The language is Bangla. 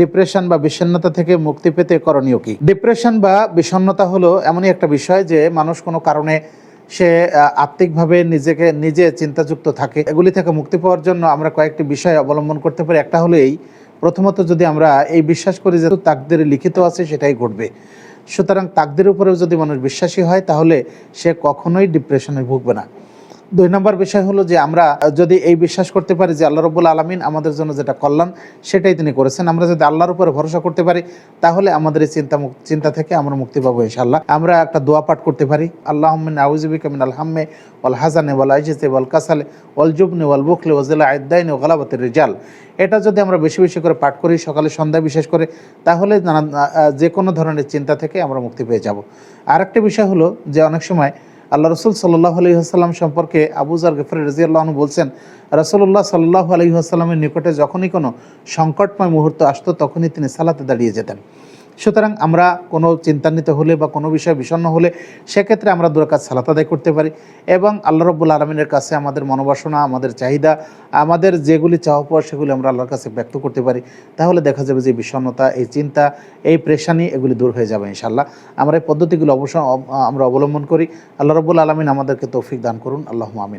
ডিপ্রেশন বা বিষণ্ণতা থেকে মুক্তি পেতে করণীয় কি? ডিপ্রেশন বা বিষণ্ণতা হলো এমনই একটা বিষয় যে মানুষ কোনো কারণে সে আত্মিকভাবে নিজেকে, নিজে চিন্তাযুক্ত থাকে। এগুলি থেকে মুক্তি পাওয়ার জন্য আমরা কয়েকটি বিষয় অবলম্বন করতে পারি। একটা হলো এই, প্রথমত যদি আমরা এই বিশ্বাস করি যে তাকদের লিখিত আছে সেটাই ঘটবে। সুতরাং তাকদের উপরেও যদি মানুষ বিশ্বাসী হয় তাহলে সে কখনোই ডিপ্রেশনে ভুগবে না। দুই নম্বর বিষয় হলো যে আমরা যদি এই বিশ্বাস করতে পারি যে আল্লাহ রব্বুল আলমিন আমাদের জন্য যেটা কল্যাণ, সেটাই তিনি করেছেন। আমরা যদি আল্লাহর উপরে ভরসা করতে পারি, তাহলে আমাদের এই চিন্তা চিন্তা থেকে আমরা মুক্তি পাবো ইনশাল্লাহ আমরা একটা দোয়া পাঠ করতে পারি। আল্লাহ আউজিবিক মিন আল হাম্মে ওয়াল হাজানে ওয়াল আইজিতে ওয়াল কাসালে ওয়াল জুবনে ওয়াল বুকলে ওয়াজিলা আয়দাইনে ওয়ালাবাতের রিজাল। এটা যদি আমরা বেশি বেশি করে পাঠ করি, সকালে সন্ধ্যায় বিশেষ করে, তাহলে নানা যে কোনো ধরনের চিন্তা থেকে আমরা মুক্তি পেয়ে যাব। আরেকটা বিষয় হলো যে অনেক সময় আল্লাহ রসুল সাল্লাহ আলহিহাস্লাম সম্পর্কে আবুজার গফর রাজিয়াল্লাহন বলছেন রসুল্লাহ সাল্লাহ আলহিহাস্লামের নিকটে যখনই কোনো সংকটময় মুহূর্ত আসতো, তখনই তিনি সালাতে দাঁড়িয়ে যেতেন। সুতরাং আমরা কোনো চিন্তান্বিত হলে বা কোনো বিষয়ে বিষণ্ণ হলে সেক্ষেত্রে আমরা দুরাকাত সালাত আদায় করতে পারি। এবং আল্লাহ রব্বুল আলমিনের কাছে আমাদের মনোবাসনা, আমাদের চাহিদা, আমাদের যেগুলি চাওয়া পাওয়া সেগুলি আমরা আল্লাহর কাছে ব্যক্ত করতে পারি। তাহলে দেখা যাবে যে বিষণ্ণতা, এই চিন্তা, এই প্রেশানি এগুলি দূর হয়ে যাবে ইনশাল্লাহ আমরা এই পদ্ধতিগুলো অবশ্য, আমরা অবলম্বন করি। আল্লাহ রব্বুল আলমিন আমাদেরকে তৌফিক দান করুন। আল্লাহ আমিন।